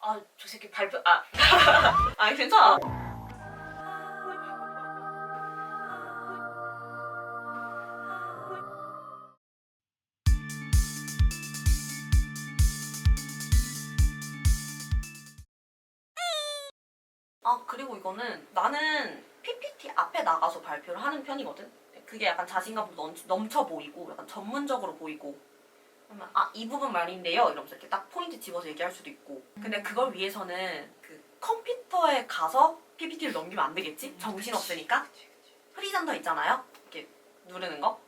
아 저 새끼 발표 아 아니 괜찮아. 아 그리고 이거는 나는 PPT 앞에 나가서 발표를 하는 편이거든. 그게 약간 자신감도 넘, 넘쳐 보이고 약간 전문적으로 보이고 그러면 아 이 부분 말인데요. 이러면서 이렇게 딱 포인트 집어서 얘기할 수도 있고. 근데 그걸 위해서는 그 컴퓨터에 가서 PPT를 넘기면 안 되겠지? 정신 없으니까? 프리젠터 있잖아요. 이렇게 누르는 거.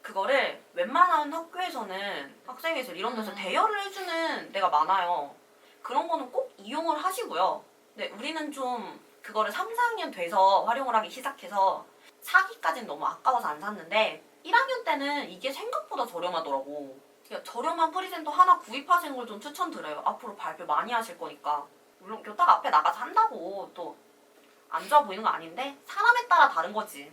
그거를 웬만한 학교에서는 학생회실 이런 데서 음. 대여를 해주는 데가 많아요. 그런 거는 꼭 이용을 하시고요. 근데 우리는 좀 그거를 3, 4학년 돼서 활용을 하기 시작해서 사기까지는 너무 아까워서 안 샀는데 1학년 때는 이게 생각보다 저렴하더라고. 그러니까 저렴한 프리젠터 하나 구입하시는 걸 좀 추천드려요. 앞으로 발표 많이 하실 거니까. 물론 교탁 앞에 나가서 한다고 또 안 좋아 보이는 거 아닌데 사람에 따라 다른 거지.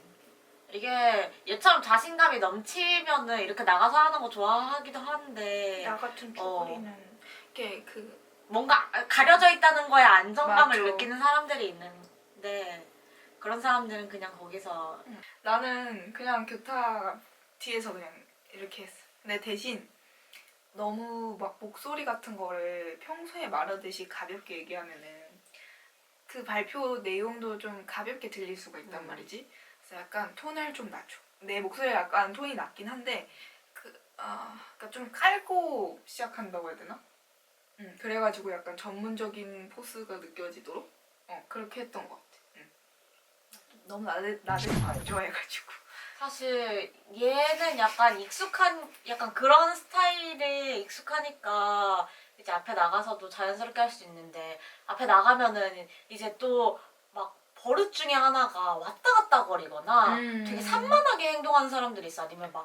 이게 얘처럼 자신감이 넘치면은 이렇게 나가서 하는 거 좋아하기도 하는데 나 같은 어. 쭈구리는 이게 그 뭔가 가려져 있다는 거에 안정감을 맞아. 느끼는 사람들이 있는데 그런 사람들은 그냥 거기서 나는 그냥 교탁 뒤에서 그냥 이렇게 했어. 근데 대신 너무 막 목소리 같은 거를 평소에 말하듯이 가볍게 얘기하면은 그 발표 내용도 좀 가볍게 들릴 수가 있단 음. 말이지. 그래서 약간 톤을 좀 낮춰. 내 목소리가 약간 톤이 낮긴 한데 그 아, 그러니까 좀 깔고 시작한다고 해야 되나? 음, 그래가지고 약간 전문적인 포스가 느껴지도록 어 그렇게 했던 것 같아. 음. 너무 나를 나를 안 좋아해가지고. 사실 얘는 약간 익숙한 약간 그런 스타일에 익숙하니까 이제 앞에 나가서도 자연스럽게 할 수 있는데 앞에 나가면은 이제 또 막 버릇 중에 하나가 왔다 갔다 거리거나 음. 되게 산만하게 행동하는 사람들이 있어 아니면 막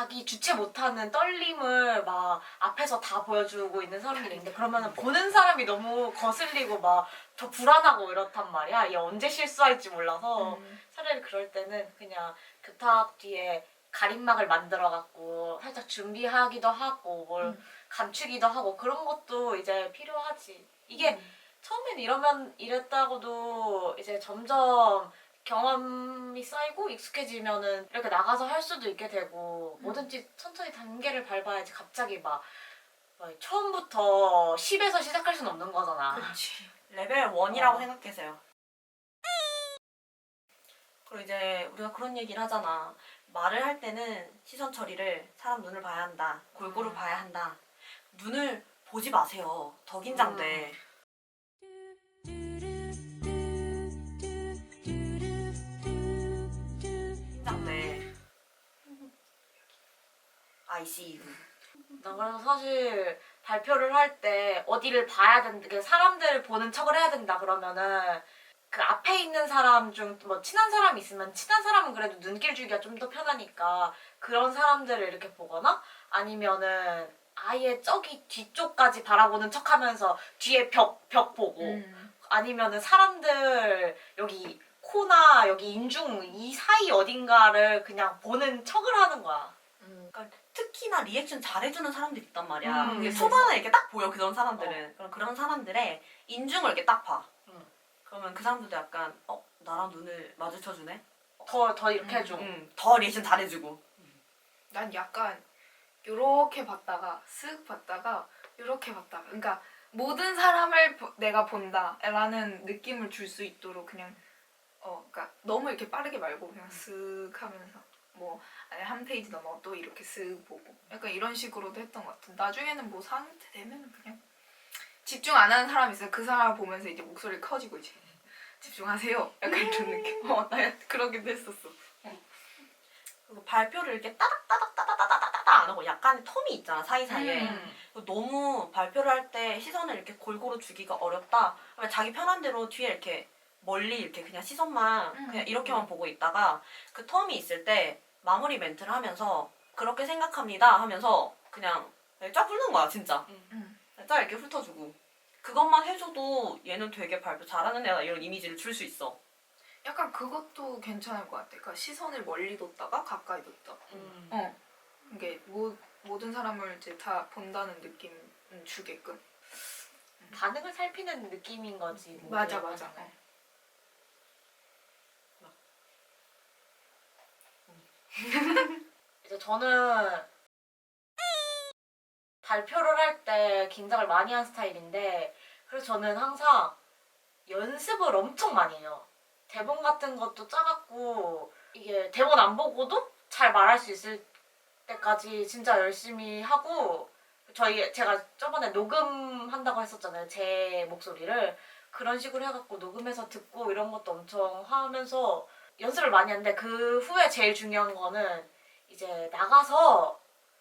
자기 주체 못하는 떨림을 막 앞에서 다 보여주고 있는 사람들이 있는데 그러면은 보는 사람이 너무 거슬리고 막 더 불안하고 이렇단 말이야 얘 언제 실수할지 몰라서 음. 차라리 그럴 때는 그냥 교탁 뒤에 가림막을 만들어 갖고 살짝 준비하기도 하고 뭘 음. 감추기도 하고 그런 것도 이제 필요하지. 이게 음. 처음엔 이러면 이랬다고도 이제 점점 경험이 쌓이고 익숙해지면은 이렇게 나가서 할 수도 있게 되고 음. 뭐든지 천천히 단계를 밟아야지 갑자기 막, 막 처음부터 10에서 시작할 수는 없는 거잖아. 그렇지. 레벨 1이라고 어. 생각하세요. 그리고 이제 우리가 그런 얘기를 하잖아. 말을 할 때는 시선 처리를 사람 눈을 봐야 한다. 골고루 음. 봐야 한다. 눈을 보지 마세요. 더 긴장돼. 긴 I see you. 나 그래서 사실 발표를 할 때 어디를 봐야 된다, 그 사람들을 보는 척을 해야 된다 그러면은 그 앞에 있는 사람 중 뭐 친한 사람이 있으면 친한 사람은 그래도 눈길 주기가 좀 더 편하니까 그런 사람들을 이렇게 보거나 아니면은 아예 저기 뒤쪽까지 바라보는 척하면서 뒤에 벽 벽 보고 음. 아니면은 사람들 여기 코나 여기 인중 이 사이 어딘가를 그냥 보는 척을 하는 거야. 그러니까 특히나 리액션 잘해주는 사람들 있단 말이야. 음, 이게 있어, 초반에 이렇게 딱 보여 그런 사람들은. 그럼 그런 사람들의 인중을 이렇게 딱 봐. 음. 그러면 그 사람들도 약간 어 나랑 눈을 마주쳐 주네. 더 더 이렇게 음, 해줘. 응, 더 리액션 잘해주고. 난 약간 요렇게 봤다가 쓱 봤다가 요렇게 봤다가 그러니까 모든 사람을 보- 내가 본다라는 느낌을 줄 수 있도록 그냥 어 그러니까 너무 이렇게 빠르게 말고 그냥 쓱 하면서 뭐 아니 한 페이지 넘어 또 이렇게 쓱 보고 약간 이런 식으로도 했던 것 같아. 나중에는 뭐 4학년 때 되면 그냥 집중 안 하는 사람 있어요. 그 사람 보면서 이제 목소리 커지고 이제 집중하세요. 약간 이런 느낌. 어, 나 그러기도 했었어. 그리고 발표를 이렇게 따닥따닥따닥따닥따닥 안 하고 약간의 텀이 있잖아 사이사이에. 음. 너무 발표를 할 때 시선을 이렇게 골고루 주기가 어렵다. 그러면 자기 편한 대로 뒤에 이렇게 멀리 이렇게 그냥 시선만 음. 그냥 이렇게만 보고 있다가 그 텀이 있을 때 마무리 멘트를 하면서 그렇게 생각합니다 하면서 그냥 쫙 훑는 거야 진짜. 음. 쫙 이렇게 훑어주고 그것만 해줘도 얘는 되게 발표 잘하는 애다 이런 이미지를 줄 수 있어. 약간 그것도 괜찮을 것 같아. 그러니까 시선을 멀리 뒀다가 가까이 뒀다. 음. 어. 이게 모, 모든 사람을 이제 다 본다는 느낌 주게끔. 음. 반응을 살피는 느낌인 거지. 뭐 맞아 맞아. 하는 거. 이제 저는 발표를 할 때 긴장을 많이 한 스타일인데 그래서 저는 항상 연습을 엄청 많이 해요. 대본 같은 것도 짜갖고 이게 대본 안 보고도 잘 말할 수 있을 때까지 진짜 열심히 하고 저희 제가 저번에 녹음한다고 했었잖아요. 제 목소리를 그런 식으로 해갖고 녹음해서 듣고 이런 것도 엄청 하면서 연습을 많이 하는데 그 후에 제일 중요한 거는 이제 나가서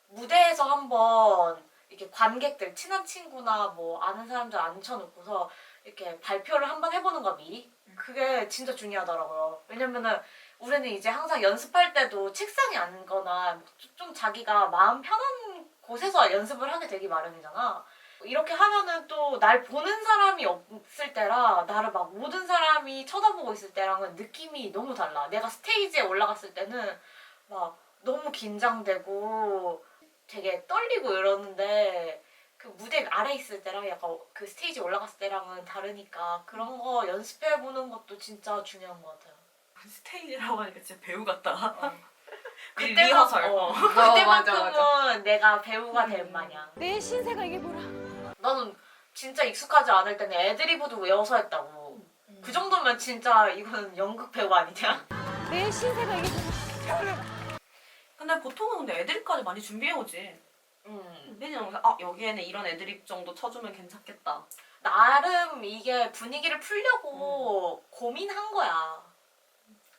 무대에서 한번 이렇게 관객들 친한 친구나 뭐 아는 사람들 앉혀놓고서 이렇게 발표를 한번 해보는 거 미리 그게 진짜 중요하더라고요. 왜냐면은 우리는 이제 항상 연습할 때도 책상에 앉거나 좀 자기가 마음 편한 곳에서 연습을 하게 되기 마련이잖아. 이렇게 하면은 또 날 보는 사람이 없을 때라 나를 막 모든 사람이 쳐다보고 있을 때랑은 느낌이 너무 달라. 내가 스테이지에 올라갔을 때는 막 너무 긴장되고 되게 떨리고 이러는데 그 무대 아래 있을 때랑 약간 그 스테이지 올라갔을 때랑은 다르니까 그런 거 연습해 보는 것도 진짜 중요한 것 같아요. 스테이지라고 하니까 진짜 배우 같다. 미리 그때만- 리허설. 어, 맞아, 맞아, 그때만큼은 내가 배우가 된 음. 마냥. 내 신세가 이게 뭐라? 나는 진짜 익숙하지 않을 때는 애드리브도 외워서 했다고. 음. 그 정도면 진짜 이거는 연극 배우 아니냐? 내 신세가 이게? 근데 보통은 근데 애드립까지 많이 준비해 오지. 음. 매니저 아 여기에는 이런 애드립 정도 쳐주면 괜찮겠다. 나름 이게 분위기를 풀려고 고민한 거야.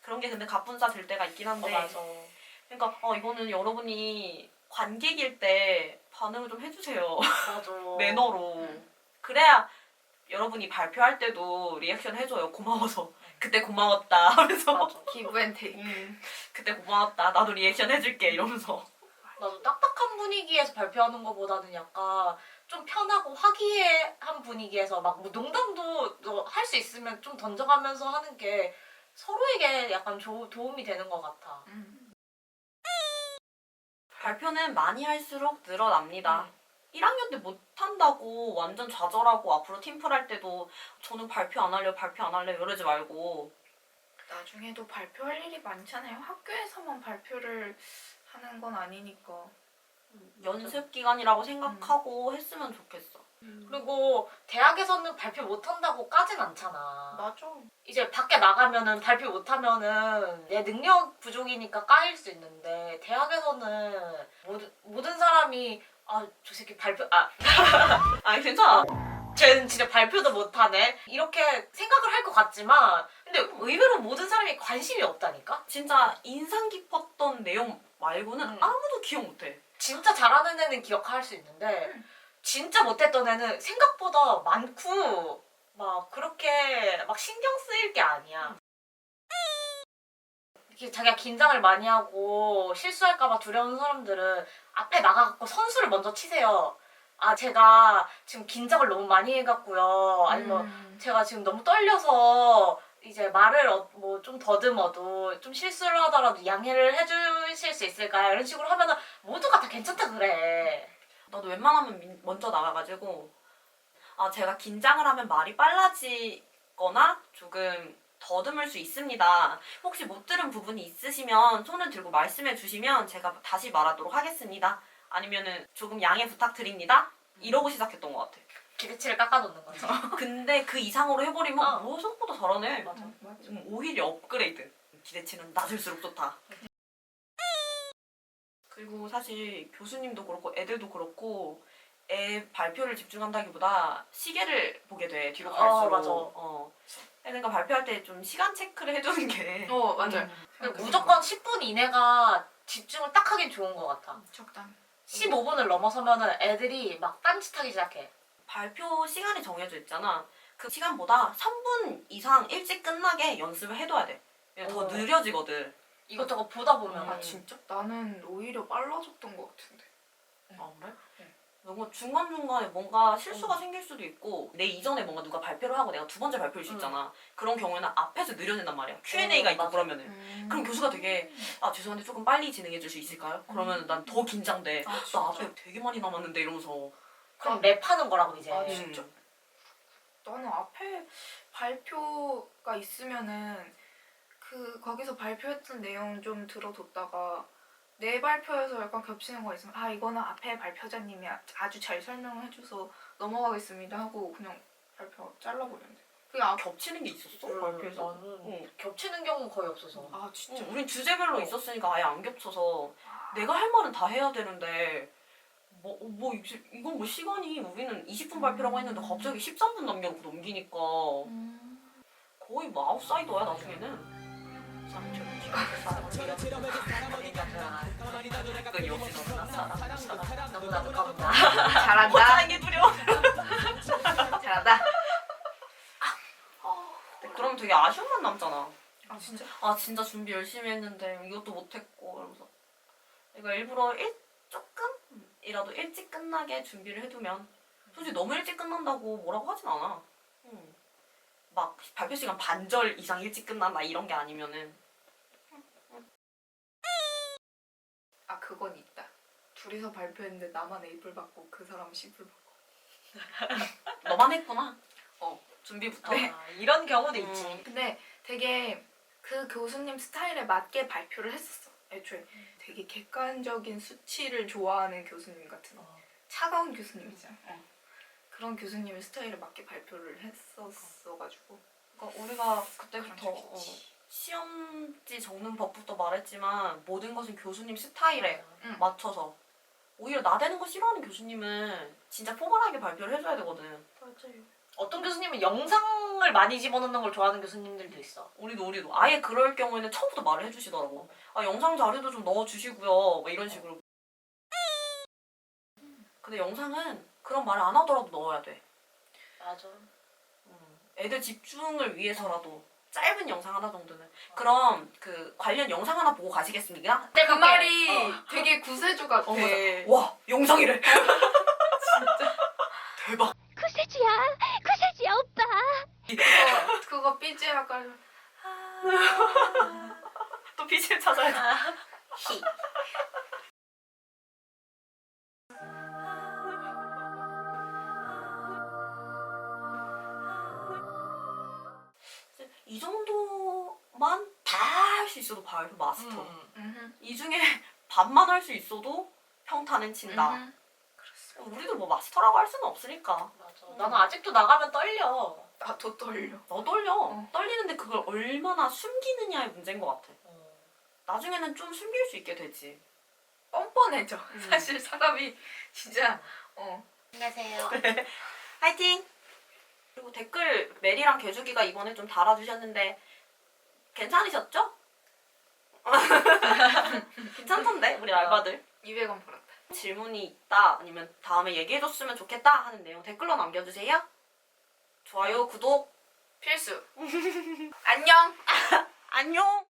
그런 게 근데 갑분싸 될 때가 있긴 어, 한데. 맞아. 그러니까 어 이거는 여러분이 관객일 때 반응을 좀 해주세요. 맞아. 매너로. 그래야 여러분이 발표할 때도 리액션 해줘요. 고마워서. 그때 고마웠다 하면서. 맞아. 기브 앤 테이크. 음, 그때 고마웠다. 나도 리액션 해줄게 이러면서. 나도 딱딱한 분위기에서 발표하는 것보다는 약간 좀 편하고 화기애애한 분위기에서 막뭐 농담도 할 수 있으면 좀 던져가면서 하는 게 서로에게 약간 조, 도움이 되는 것 같아. 음. 발표는 많이 할수록 늘어납니다. 음. 1학년 때 못한다고 완전 좌절하고 앞으로 팀플 할 때도 저는 발표 안 할래요, 발표 안 할래요 이러지 말고 나중에도 발표할 일이 많잖아요. 학교에서만 발표를 하는 건 아니니까. 연습 기간이라고 생각하고 했으면 좋겠어. 그리고 대학에서는 발표 못 한다고까진 않잖아. 맞아. 이제 밖에 나가면은 발표 못 하면은 내 능력 부족이니까 까일 수 있는데 대학에서는 모든 모든 사람이 아 저 새끼 발표 아 아니 괜찮아. 쟤는 진짜 발표도 못하네 이렇게 생각을 할 것 같지만 근데 의외로 모든 사람이 관심이 없다니까 진짜 인상 깊었던 내용 말고는 음. 아무도 기억 못해. 진짜 잘하는 애는 기억할 수 있는데 진짜 못했던 애는 생각보다 많고 막 그렇게 막 신경 쓰일 게 아니야. 이렇게 자기가 긴장을 많이 하고 실수할까봐 두려운 사람들은 앞에 나가갖고 선수를 먼저 치세요. 아 제가 지금 긴장을 너무 많이 해갖고요. 아니면 음. 제가 지금 너무 떨려서 이제 말을 뭐좀 더듬어도 좀 실수를 하더라도 양해를 해주실 수 있을까요? 이런 식으로 하면은 모두가 다 괜찮다 그래. 나도 웬만하면 민- 먼저 나가가지고 아 제가 긴장을 하면 말이 빨라지거나 조금 더듬을 수 있습니다. 혹시 못 들은 부분이 있으시면 손을 들고 말씀해 주시면 제가 다시 말하도록 하겠습니다. 아니면은 조금 양해 부탁드립니다. 이러고 시작했던 것 같아. 기대치를 깎아놓는 거지. 근데 그 이상으로 해버리면 어. 뭐 생각보다 잘하네. 맞아. 음, 맞아. 음, 오히려 업그레이드. 기대치는 낮을수록 좋다. 그리고 사실 교수님도 그렇고 애들도 그렇고 애 발표를 집중한다기보다 시계를 보게 돼 뒤로 어, 갈수록. 맞아. 어. 그러니까 발표할 때 좀 시간 체크를 해두는 게. 어 맞아요. 근데 무조건 10분 이내가 집중을 딱 하긴 좋은 것 같아. 적당. 15분을 넘어서면은 애들이 막 딴짓하기 시작해. 발표 시간이 정해져 있잖아. 그 시간보다 3분 이상 일찍 끝나게 연습을 해둬야 돼. 더 어. 느려지거든. 이것저것 보다 보면. 아 진짜? 나는 오히려 빨라졌던 것 같은데. 아 그래? 네. 뭔가 중간중간에 뭔가 실수가 생길 수도 있고 내 이전에 뭔가 누가 발표를 하고 내가 두 번째 발표일 수 응. 있잖아 그런 경우에는 앞에서 느려진단 말이야 Q&A가 어, 있고 맞아. 그러면은 음. 그럼 교수가 되게 아 죄송한데 조금 빨리 진행해 줄 수 있을까요? 그러면 난 더 긴장돼 아, 나 진짜? 앞에 되게 많이 남았는데 이러면서 그럼 랩하는 거라고 이제. 아 음. 진짜? 나는 앞에 발표가 있으면은 그 거기서 발표했던 내용 좀 들어뒀다가 내 발표에서 약간 겹치는 거 있으면 아 이거는 앞에 발표자님이 아- 아주 잘 설명을 해줘서 넘어가겠습니다 하고 그냥 발표 잘라버렸는데 그게 아, 겹치는 게 있었어? 음, 발표에서? 나는 응. 겹치는 경우 거의 없어서. 아 진짜 응, 우린 주제별로 어. 있었으니까 아예 안 겹쳐서 아, 내가 할 말은 다 해야 되는데 뭐, 뭐 이제 이건 뭐 시간이 우리는 20분 발표라고 했는데 갑자기 13분 남겨놓고 넘기니까 음. 거의 뭐 아웃사이더야 나중에는 너무나도. 잘한다. 못하는 두려워 잘한다. 그러면 되게 아쉬움만 남잖아. 아 진짜? 아 진짜 준비 열심히 했는데 이것도 못했고 이러면서. 내가 일부러 일 조금이라도 일찍 끝나게 준비를 해두면 솔직히 너무 일찍 끝난다고 뭐라고 하진 않아. 응. 막 발표 시간 반절 이상 일찍 끝난다 이런 게 아니면은 아 그건 있다 둘이서 발표했는데 나만 A불 받고 그 사람 C불 받고 너만 했구나 어. 준비부터 아, 이런 경우도 음. 있지. 근데 되게 그 교수님 스타일에 맞게 발표를 했었어. 애초에 되게 객관적인 수치를 좋아하는 교수님 같은 어. 차가운 교수님이잖아. 어. 그런 교수님의 스타일에 맞게 발표를 했었어가지고 그러니까 우리가 그때부터 어. 시험지 적는 법부터 말했지만 모든 것은 교수님 스타일에 응. 맞춰서 오히려 나대는 거 싫어하는 교수님은 진짜 포멀하게 발표를 해줘야 되거든 맞아요. 어떤 교수님은 영상을 많이 집어넣는 걸 좋아하는 교수님들도 있어. 우리도 우리도 아예 그럴 경우에는 처음부터 말을 해주시더라고 아 영상 자료도 좀 넣어주시고요 뭐 이런 식으로 근데 영상은 그런 말을 안 하더라도 넣어야 돼 맞아. 음, 애들 집중을 위해서라도 짧은 영상 하나 정도는 그럼 그 관련 영상 하나 보고 가시겠습니까? 그 말이 되게 구세주 같아. 어, 맞아. 와 영상이래 진짜. 대박 구세주야, 구세주야 오빠. 그거, 그거 삐지 약간 또 빛을 찾아야 돼 히. 이 정도만 다 할 수 있어도 발표 마스터. 음. 음흠. 이 중에 반만 할 수 있어도 평타는 친다. 음흠. 우리도 뭐 마스터라고 할 수는 없으니까. 맞아. 나는 아직도 나가면 떨려. 나도 떨려. 너 떨려. 어. 떨리는데 그걸 얼마나 숨기느냐의 문제인 것 같아. 어. 나중에는 좀 숨길 수 있게 되지. 뻔뻔해져. 음. 사실 사람이 진짜 어. 안녕하세요. 화이팅! 그리고 댓글 메리랑 개주기가 이번에 좀 달아주셨는데 괜찮으셨죠? 괜찮던데 우리 알바들 200원 벌었다. 질문이 있다 아니면 다음에 얘기해줬으면 좋겠다 하는 내용 댓글로 남겨주세요 좋아요 구독 필수. 안녕. 안녕